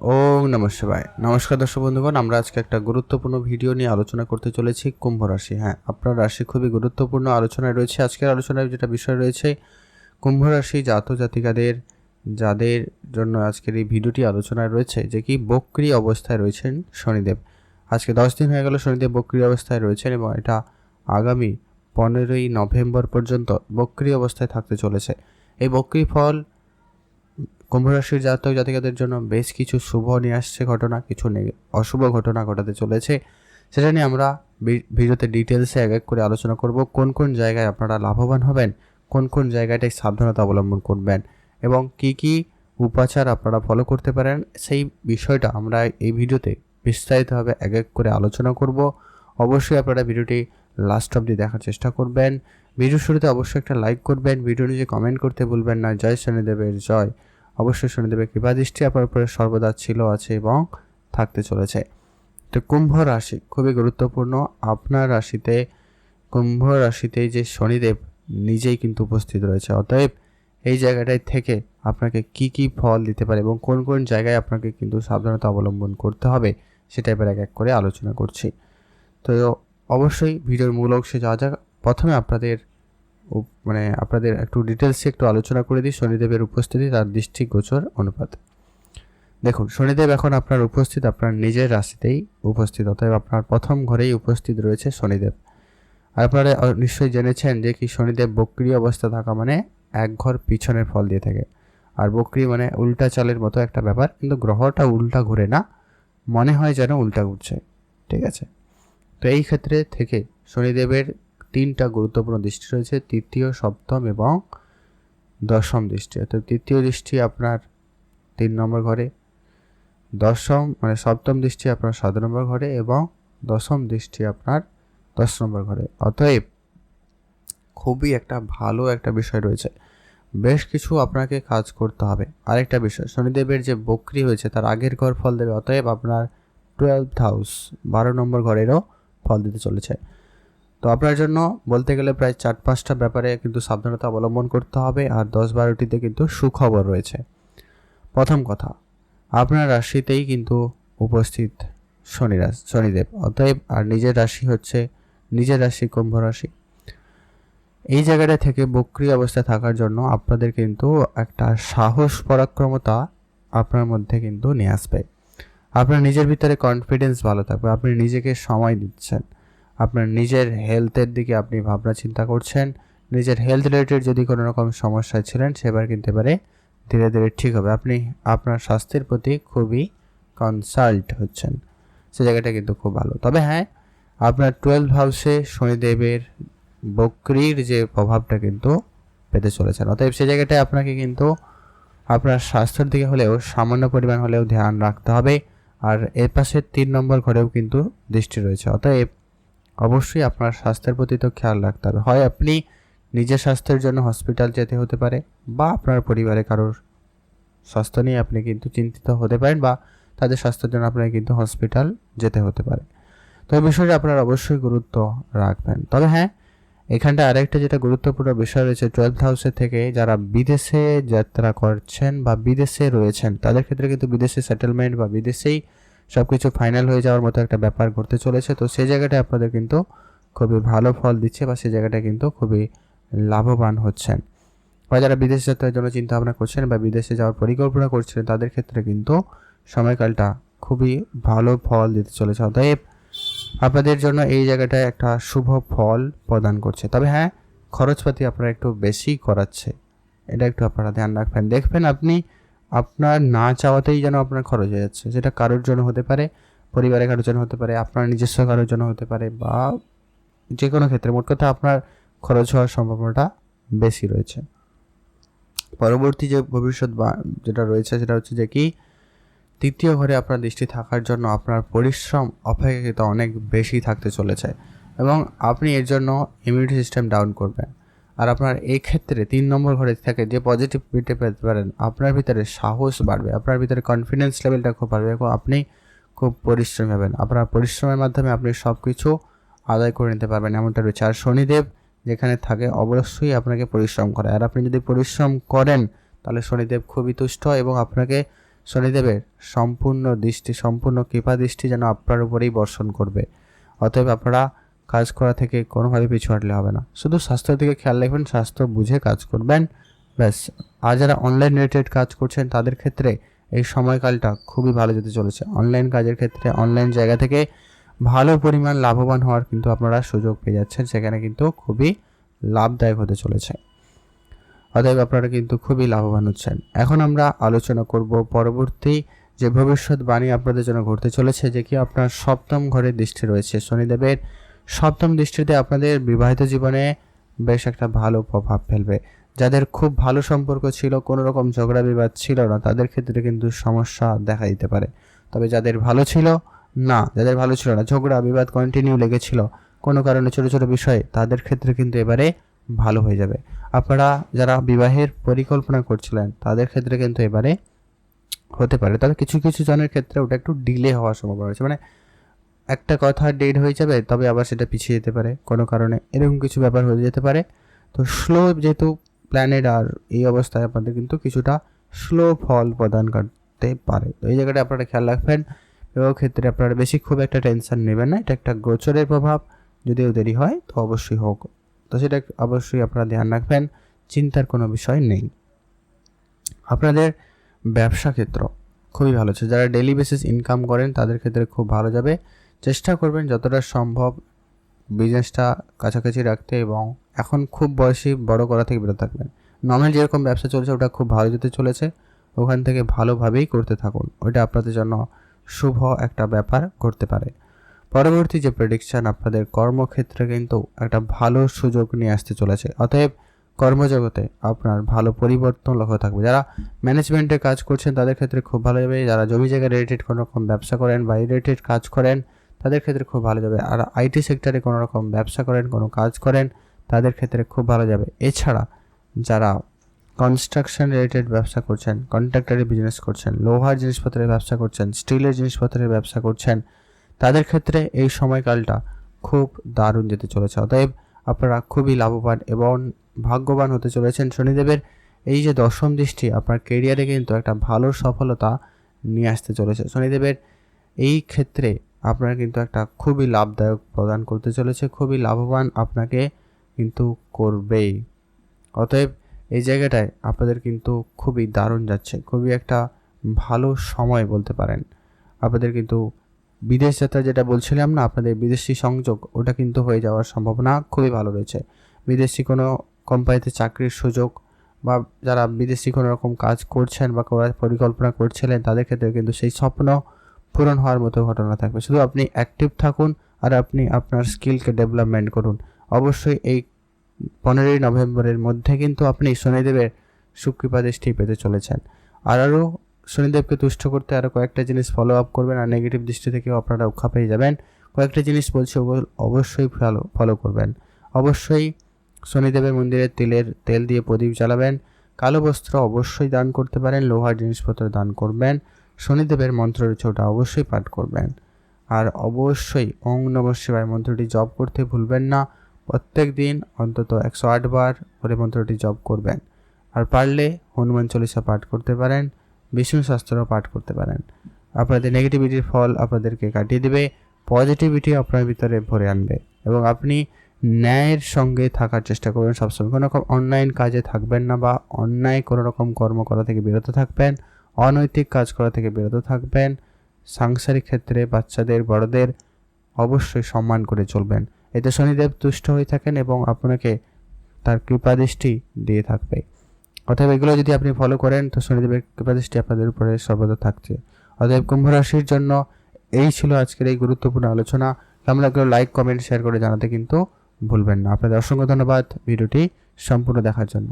ওম নম শিবায়। নমস্কার দর্শক বন্ধুগণ, আমরা আজকে একটা গুরুত্বপূর্ণ ভিডিও নিয়ে আলোচনা করতে চলেছি, কুম্ভ রাশি। হ্যাঁ আপনার রাশি খুবই গুরুত্বপূর্ণ আলোচনায় রয়েছে। আজকের আলোচনায় যেটা বিষয় রয়েছে, কুম্ভ রাশি জাত জাতিকাদের, যাদের জন্য আজকের এই ভিডিওটি আলোচনায় রয়েছে, যে কি বক্রি অবস্থায় রয়েছেন শনিদেব। আজকে দশ দিন হয়ে গেল শনিদেব বক্রি অবস্থায় রয়েছেন এবং এটা আগামী পনেরোই নভেম্বর পর্যন্ত বক্রি অবস্থায় থাকতে চলেছে। এই বক্রি ফল কুম্ভ রাশির জাতক জাতিকাদের জন্য বেশ কিছু শুভ নিয়ে আসছে ঘটনা, কিছু অশুভ ঘটনা ঘটাতে চলেছে। সেটা নিয়ে আমরা ভিডিওতে ডিটেলসে এক এক করে আলোচনা করব। কোন কোন জায়গায় আপনারা লাভবান হবেন, কোন কোন জায়গাটায় সাবধানতা অবলম্বন করবেন এবং কি কি উপাচার আপনারা ফলো করতে পারেন, সেই বিষয়টা আমরা এই ভিডিওতে বিস্তারিতভাবে এক এক করে আলোচনা করব। অবশ্যই আপনারা ভিডিওটি লাস্ট অবধি দেখার চেষ্টা করবেন। ভিডিও শুরুতে অবশ্যই একটা লাইক করবেন। ভিডিও নিচে কমেন্ট করতে ভুলবেন না। জয় শনিদেবের জয়। অবশ্যই শনিদেবের কৃপা দৃষ্টি আপনার উপরে সর্বদা ছিল, আছে এবং থাকতে চলেছে। তো কুম্ভ রাশি খুবই গুরুত্বপূর্ণ। আপনার রাশিতে, কুম্ভ রাশিতে যে শনিদেব নিজেই কিন্তু উপস্থিত রয়েছে। অতএব এই জায়গাটায় থেকে আপনাকে কি কি ফল দিতে পারে এবং কোন কোন জায়গায় আপনাকে কিন্তু সাবধানতা অবলম্বন করতে হবে সেটা এবার এক এক করে আলোচনা করছি। তো অবশ্যই ভিডিওর মূল অংশে যাওয়া যাক। প্রথমে আপনাদের মানে আপনাদের একটু ডিটেলসে একটু আলোচনা করে দিই। শনিদেবের উপস্থিতি, তার দৃষ্টিগোচর অনুপাত। দেখুন, শনিদেব এখন আপনার উপস্থিত, আপনার নিজের রাশিতেই উপস্থিত, অতএব আপনার প্রথম ঘরেই উপস্থিত রয়েছে শনিদেব। আর আপনারা নিশ্চয়ই জেনেছেন যে কি শনিদেব বক্রিয় অবস্থা থাকা মানে এক ঘর পিছনের ফল দিয়ে থাকে। আর বক্রি মানে উল্টা চালের মতো একটা ব্যাপার, কিন্তু গ্রহটা উল্টা ঘুরে না। মনে হয় যেন উল্টা ঘুরছে। ঠিক আছে? তো এই ক্ষেত্রে থেকে শনিদেবের তিনটা গুরুত্বপূর্ণ দৃষ্টি রয়েছে, তৃতীয়, সপ্তম এবং দশম দৃষ্টি। অর্থাৎ তৃতীয় দৃষ্টি আপনার তিন নম্বর ঘরে, দশম মানে সপ্তম দৃষ্টি আপনার সাত নম্বর ঘরে এবং দশম দৃষ্টি আপনার দশ নম্বর ঘরে। অতএব খুবই একটা ভালো একটা বিষয় রয়েছে। বেশ কিছু আপনাকে কাজ করতে হবে। আরেকটা বিষয়, শনিদেবের যে বক্রি হয়েছে তার আগের ঘর ফল দেবে, অতএব আপনার টুয়েলভ হাউস বারো নম্বর ঘরেরও ফল দিতে চলেছে। তো আপনার জন্য বলতে গেলে প্রায় চার পাঁচটা ব্যাপারে কিন্তু সাবধানতা অবলম্বন করতে হবে আর দশ বারোটিতে কিন্তু সুখবর রয়েছে। প্রথম কথা, আপনার রাশিতেই কিন্তু উপস্থিত শনি রাশি শনিদেব। অতএব আর নিজের রাশি হচ্ছে নিজের রাশি কুম্ভ রাশি। এই জায়গাটা থেকে বক্রি অবস্থায় থাকার জন্য আপনাদের কিন্তু একটা সাহস, পরাক্রমতা আপনার মধ্যে কিন্তু নিয়ে আসবে। আপনার নিজের ভিতরে কনফিডেন্স ভালো থাকবে। আপনি নিজেকে সময় দিচ্ছেন। আপনার নিজের হেলথের দিকে আপনি ভাবনা চিন্তা করছেন, নিজের হেলথ রিলেটেড যদি কোনো রকম সমস্যায় ছিলেন, সেবার কিন্তু এবারে ধীরে ধীরে ঠিক হবে। আপনি আপনার স্বাস্থ্যের প্রতি খুবই কনসাল্ট হচ্ছেন। সে জায়গাটা কিন্তু খুব ভালো। তবে হ্যাঁ আপনার টুয়েলভ হাউসে শনিদেবের বক্রির যে প্রভাবটা কিন্তু পেতে চলেছেন। অতএব সে জায়গাটায় আপনাকে কিন্তু আপনার স্বাস্থ্যের দিকে হলেও সামান্য পরিমাণ হলেও ধ্যান রাখতে হবে। আর এর পাশে তিন নম্বর ঘরেও কিন্তু দৃষ্টি রয়েছে। অতএব অবশ্যই আপনার স্বাস্থ্যের প্রতি তো খেয়াল রাখতে হবে। হয় আপনি নিজের স্বাস্থ্যের জন্য হসপিটাল যেতে হতে পারে বা আপনার পরিবারে কারোর স্বাস্থ্য নিয়ে আপনি কিন্তু চিন্তিত হতে পারেন বা তাদের স্বাস্থ্যের জন্য আপনাকে কিন্তু হসপিটাল যেতে হতে পারে। তো এই বিষয়টা আপনারা অবশ্যই গুরুত্ব রাখবেন। তবে হ্যাঁ এখানটা আরেকটা যেটা গুরুত্বপূর্ণ বিষয় রয়েছে টুয়েলভ হাউসের থেকে যারা বিদেশে যাত্রা করছেন বা বিদেশে রয়েছেন, তাদের ক্ষেত্রে কিন্তু বিদেশে সেটেলমেন্ট বা বিদেশেই সব কিছু ফাইনাল হয়ে যাওয়ার মতো একটা ব্যাপার ঘটতে চলেছে। তো সেই জায়গাটায় আপনাদের কিন্তু খুবই ভালো ফল দিচ্ছে বা সেই জায়গাটা কিন্তু খুবই লাভবান হচ্ছেন। বা যারা বিদেশ যাত্রার জন্য চিন্তা ভাবনা করছেন বা বিদেশে যাওয়ার পরিকল্পনা করছেন তাদের ক্ষেত্রে কিন্তু সময়কালটা খুবই ভালো ফল দিতে চলেছে। অতএব আপনাদের জন্য এই জায়গাটায় একটা শুভ ফল প্রদান করছে। তবে হ্যাঁ খরচপাতি আপনারা একটু বেশি করাচ্ছে। এটা একটু আপনারা ধ্যান রাখবেন। দেখবেন আপনি আপনার না চাওয়াতেই যেন আপনার খরচ হয়ে যাচ্ছে। সেটা কারোর জন্য হতে পারে, পরিবারের কারোর জন্য হতে পারে, আপনার নিজস্ব কারোর জন্য হতে পারে বা যে কোনো ক্ষেত্রে। মোট কথা আপনার খরচ হওয়ার সম্ভাবনাটা বেশি রয়েছে। পরবর্তী যে ভবিষ্যৎ বা যেটা রয়েছে সেটা হচ্ছে যে কি, তৃতীয় ঘরে আপনার দৃষ্টি থাকার জন্য আপনার পরিশ্রম অপেক্ষাকৃত অনেক বেশি থাকতে চলেছে এবং আপনি এর জন্য ইমিউনিটি সিস্টেম ডাউন করবেন। আর আপনার এই ক্ষেত্রে তিন নম্বর ঘরে থাকে যে পজিটিভিটি পেতে পারেন, আপনার ভিতরে সাহস বাড়বে, আপনার ভিতরে কনফিডেন্স লেভেলটা খুব বাড়বে এবং আপনি খুব পরিশ্রমী হবেন। আপনার পরিশ্রমের মাধ্যমে আপনি সব কিছু আদায় করে নিতে পারবেন, এমনটা রয়েছে। আর শনিদেব যেখানে থাকে, অবশ্যই আপনাকে পরিশ্রম করে। আর আপনি যদি পরিশ্রম করেন, তাহলে শনিদেব খুবই তুষ্ট এবং আপনাকে শনিদেবের সম্পূর্ণ দৃষ্টি, সম্পূর্ণ কৃপা দৃষ্টি যেন আপনার উপরেই বর্ষণ করবে। অতএব আপনারা কাজ করা থেকে কোনোভাবে পিছু হাঁটলে হবে না। শুধু স্বাস্থ্যের দিকে খেয়াল রাখবেন, স্বাস্থ্য বুঝে কাজ করবেন। ব্যাস, আর যারা অনলাইন রিলেটেড কাজ করছেন, তাদের ক্ষেত্রে এই সময়কালটা খুবই ভালো যেতে চলেছে। অনলাইন কাজের ক্ষেত্রে অনলাইন জায়গা থেকে ভালো পরিমাণ লাভবান হওয়ার কিন্তু আপনারা সুযোগ পেয়ে যাচ্ছেন। সেখানে কিন্তু খুবই লাভদায়ক হতে চলেছে। অতএব আপনারা কিন্তু খুবই লাভবান হচ্ছেন। এখন আমরা আলোচনা করব পরবর্তী যে ভবিষ্যৎবাণী আপনাদের জন্য ঘটতে চলেছে, যে কি আপনার সপ্তম ঘরের দৃষ্টি রয়েছে। শনিদেবের সপ্তম দৃষ্টিতে আপনাদের বিবাহিত জীবনে বেশ একটা ভালো প্রভাব ফেলবে। যাদের খুব ভালো সম্পর্ক ছিল, কোনো রকম ঝগড়া বিবাদ ছিল না, তাদের ক্ষেত্রে কিন্তু সমস্যা দেখা দিতে পারে। তবে যাদের ভালো ছিল, না, যাদের ভালো ছিল না, ঝগড়া বিবাদ কন্টিনিউ লেগেছিল, কোনো কারণে ছোটো ছোটো বিষয়ে, তাদের ক্ষেত্রে কিন্তু এবারে ভালো হয়ে যাবে। আপনারা যারা বিবাহের পরিকল্পনা করছিলেন, তাদের ক্ষেত্রে কিন্তু এবারে হতে পারে। তবে কিছু কিছু জনের ক্ষেত্রে ওটা একটু ডিলে হওয়ার সম্ভাবনা রয়েছে। মানে একটা কথা ডেট হয়ে যাবে, তবে আবার সেটা পিছিয়ে যেতে পারে, কোনো কারণে। এরকম কিছু ব্যাপার হয়ে যেতে পারে। তো স্লো যেহেতু প্ল্যানেট আর এই অবস্থায় আপনাদের কিন্তু কিছুটা স্লো ফল প্রদান করতে পারে। তো এই জায়গাটা আপনারা খেয়াল রাখবেন। এবং ক্ষেত্রে আপনারা বেশি খুব একটা টেনশন নেবেন না, এটা একটা গোচরের প্রভাব। যদিও দেরি হয়, তো অবশ্যই হোক। তো সেটা অবশ্যই আপনারা ধ্যান রাখবেন, চিন্তার কোনো বিষয় নেই। আপনাদের ব্যবসা ক্ষেত্র খুবই ভালো আছে। যারা ডেলি বেসিস ইনকাম করেন, তাদের ক্ষেত্রে খুব ভালো যাবে। চেষ্টা করবেন যতটা সম্ভব বিজনেসটা কাছাকাছি রাখতে এবং এখন খুব বয়সী বড় করা থেকে বিরত থাকবেন। নর্মাল যেরকম ব্যবসা চলছে, ওটা খুব ভালো যেতে চলেছে। ওখান থেকে ভালোভাবেই করতে থাকুন। ওইটা আপনাদের জন্য শুভ একটা ব্যাপার করতে পারে। পরবর্তী যে প্রেডিকশান আপনাদের কর্মক্ষেত্রে কিন্তু একটা ভালো সুযোগ নিয়ে আসতে চলেছে। অতএব কর্মজগতে আপনার ভালো পরিবর্তন লক্ষ্য থাকবে। যারা ম্যানেজমেন্টে কাজ করছেন, তাদের ক্ষেত্রে খুব ভালো যাবে। যারা জমি জায়গা রিলেটেড কোনো রকম ব্যবসা করেন বা রিলেটেড কাজ করেন তাদের ক্ষেত্রে খুব ভালো যাবে। আর আইটি সেক্টরে কোনো রকম ব্যবসা করেন, কোনো কাজ করেন, তাদের ক্ষেত্রে খুব ভালো যাবে। এছাড়া যারা কনস্ট্রাকশন রিলেটেড ব্যবসা করছেন কন্ট্রাক্টারি বিজনেস করছেন, লোহার জিনিসপত্রের ব্যবসা করছেন, স্টিলের জিনিসপত্রের ব্যবসা করছেন, তাদের ক্ষেত্রে এই সময়কালটা খুব দারুণ যেতে চলেছে। অতএব আপনারা খুবই লাভবান এবং ভাগ্যবান হতে চলেছেন শনিদেবের। এই যে দশম দৃষ্টি, আপনার কেরিয়ারে কিন্তু একটা ভালো সফলতা নিয়ে আসতে চলেছে শনিদেবের। এই ক্ষেত্রে আপনার কিন্তু একটা খুবই লাভদায়ক প্রদান করতে চলেছে, খুবই লাভবান আপনাকে কিন্তু করবেই। অতএব এই জায়গাটায় আপনাদের কিন্তু খুবই দারুণ যাচ্ছে, খুবই একটা ভালো সময় বলতে পারেন। আপনাদের কিন্তু বিদেশ যাত্রা যেটা বলছিলাম না, আপনাদের বিদেশি সংযোগ, ওটা কিন্তু হয়ে যাওয়ার সম্ভাবনা খুবই ভালো রয়েছে। বিদেশি কোনো কোম্পানিতে চাকরির সুযোগ বা যারা বিদেশি কোনো রকম কাজ করছেন বা করার পরিকল্পনা করছিলেন, তাদের ক্ষেত্রে কিন্তু সেই স্বপ্ন পূরণ হওয়ার মতো ঘটনা থাকবে। শুধু আপনি অ্যাক্টিভ থাকুন আর আপনি আপনার স্কিলকে ডেভেলপমেন্ট করুন। অবশ্যই এই পনেরোই নভেম্বরের মধ্যে কিন্তু আপনি শনিদেবের সুকৃপা দৃষ্টি পেতে চলেছেন। আর আরও শনিদেবকে তুষ্ট করতে আরও কয়েকটা জিনিস ফলো আপ করবেন আর নেগেটিভ দৃষ্টি থেকেও আপনারা রক্ষা পেয়ে যাবেন। কয়েকটা জিনিস বলছি অবশ্যই ফলো ফলো করবেন। অবশ্যই শনিদেবের মন্দিরে তেলের, তেল দিয়ে প্রদীপ জ্বালাবেন। কালো বস্ত্র অবশ্যই দান করতে পারেন, লোহার জিনিসপত্র দান করবেন। শনিদেবের মন্ত্র রয়েছে অবশ্যই পাঠ করবেন। আর অবশ্যই ওং নম শিবায় মন্ত্রটি জপ করতে ভুলবেন না। প্রত্যেক দিন অন্তত একশো আট বার করে মন্ত্রটি জপ করবেন। আর পারলে হনুমান চল্লিশা পাঠ করতে পারেন, বিষ্ণু শাস্ত্র পাঠ করতে পারেন। আপনাদের নেগেটিভিটির ফল আপনাদেরকে কাটিয়ে দেবে, পজিটিভিটি আপনার ভিতরে ভরে আনবে এবং আপনি ন্যায়ের সঙ্গে থাকার চেষ্টা করবেন। সবসময় কোনো রকম অনলাইন কাজে থাকবেন না বা অন্যায় কোনো রকম কর্ম করা থেকে বিরত থাকবেন। অনৈতিক কাজ করা থেকে বিরত থাকবেন। সাংসারিক ক্ষেত্রে বাচ্চাদের, বড়দের অবশ্যই সম্মান করে চলবেন। এতে শনিদেব তুষ্ট হয়ে থাকেন এবং আপনাকে তার কৃপাদৃষ্টি দিয়ে থাকবে। অতএব এগুলো যদি আপনি ফলো করেন, তো শনিদেবের কৃপাদৃষ্টি আপনাদের উপরে সর্বদা থাকছে। অতএব কুম্ভ রাশির জন্য এই ছিল আজকের এই গুরুত্বপূর্ণ আলোচনা। কেমন লাগল লাইক কমেন্ট শেয়ার করে জানাতে কিন্তু ভুলবেন না। আপনাদের অসংখ্য ধন্যবাদ ভিডিওটি সম্পূর্ণ দেখার জন্য।